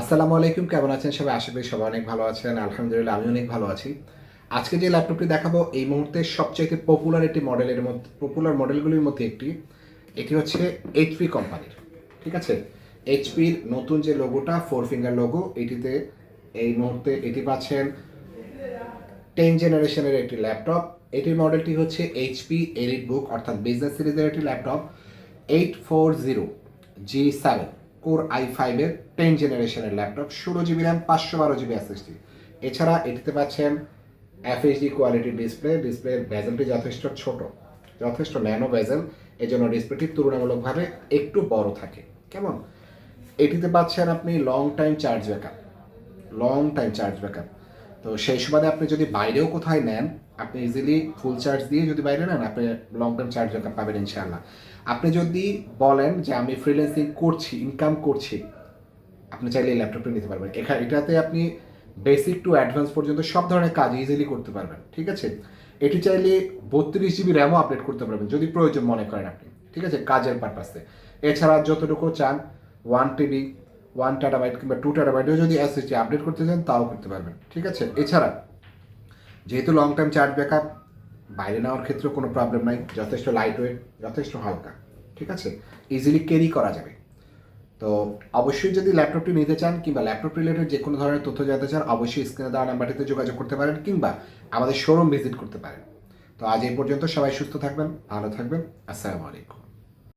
আসসালামু আলাইকুম, কেমন আছেন সবাই? আশা করি সবাই অনেক ভালো আছেন। আলহামদুলিল্লাহ আমি অনেক ভালো আছি। আজকে যে ল্যাপটপটি দেখাবো, এই মুহূর্তে সবচেয়ে পপুলার একটি মডেলের মধ্যে পপুলার মডেলগুলির মধ্যে একটি। এটি হচ্ছে এইচপি কোম্পানির ঠিক আছে? এইচপির নতুন যে লোগোটা ফোর ফিঙ্গার লোগো এটিতে এই মুহূর্তে এটি পাচ্ছেন টেন জেনারেশনের একটি ল্যাপটপ। এটির মডেলটি হচ্ছে এইচপি এলিট বুক অর্থাৎ বিজনেস সিরিজের একটি laptop eight four zero G seven core I ফাইভের টেন জেনারেশনের ল্যাপটপ ষোলো জিবি র্যাম পাঁচশো বারো জিবি এসএসডি এছাড়া এটিতে পাচ্ছেন এফএইচডি কোয়ালিটির ডিসপ্লে ডিসপ্লের ভেজেলটি যথেষ্ট ছোট, যথেষ্ট ন্যানো ভেজেল এজন্য ডিসপ্লেটি তুলনামূলকভাবে একটু বড় থাকে। কেমন? এটিতে পাচ্ছেন আপনি long time charge backup long time charge backup তো সেই সুবাদে আপনি যদি বাইরেও কোথায় নেন, আপনি ইজিলি ফুল চার্জ দিয়ে যদি বাইরে নেন, আপনি লং টাইম চার্জ পাবেন ইনশাআল্লাহ। আপনি যদি বলেন যে আমি ফ্রিল্যান্সিং করছি ইনকাম করছি, আপনি চাইলে এই ল্যাপটপটা নিতে পারবেন। এখানে এটাতে আপনি বেসিক টু অ্যাডভান্স পর্যন্ত সব ধরনের কাজ ইজিলি করতে পারবেন, ঠিক আছে? এটি চাইলে বত্রিশ জিবি র্যামও আপডেট করতে পারবেন, যদি প্রয়োজন মনে করেন আপনি, ঠিক আছে? কাজের পারপাসে এছাড়া যতটুকু চান ওয়ান টিবি ওয়ান টাটাবাইট কিংবা টু টাটাবাইটেও যদি এসএসডি আপডেট করতে চান, তাও করতে পারবেন। ঠিক আছে? এছাড়া, যেহেতু লং টাইম চার্জ ব্যাকআপ বাইরে নেওয়ার ক্ষেত্রে কোনো প্রবলেম নাই, যথেষ্ট লাইট ওয়েট যথেষ্ট হালকা। ঠিক আছে? ইজিলি ক্যারি করা যাবে। তো অবশ্যই যদি ল্যাপটপটি নিতে চান কিংবা ল্যাপটপ রিলেটেড যে কোনো ধরনের তথ্য জানতে চান, অবশ্যই স্ক্রিনে দেওয়া নাম্বারটিতে যোগাযোগ করতে পারেন কিংবা আমাদের শোরুম ভিজিট করতে পারেন। তো আজ এই পর্যন্ত সবাই সুস্থ থাকবেন, ভালো থাকবেন। আসসালামু আলাইকুম।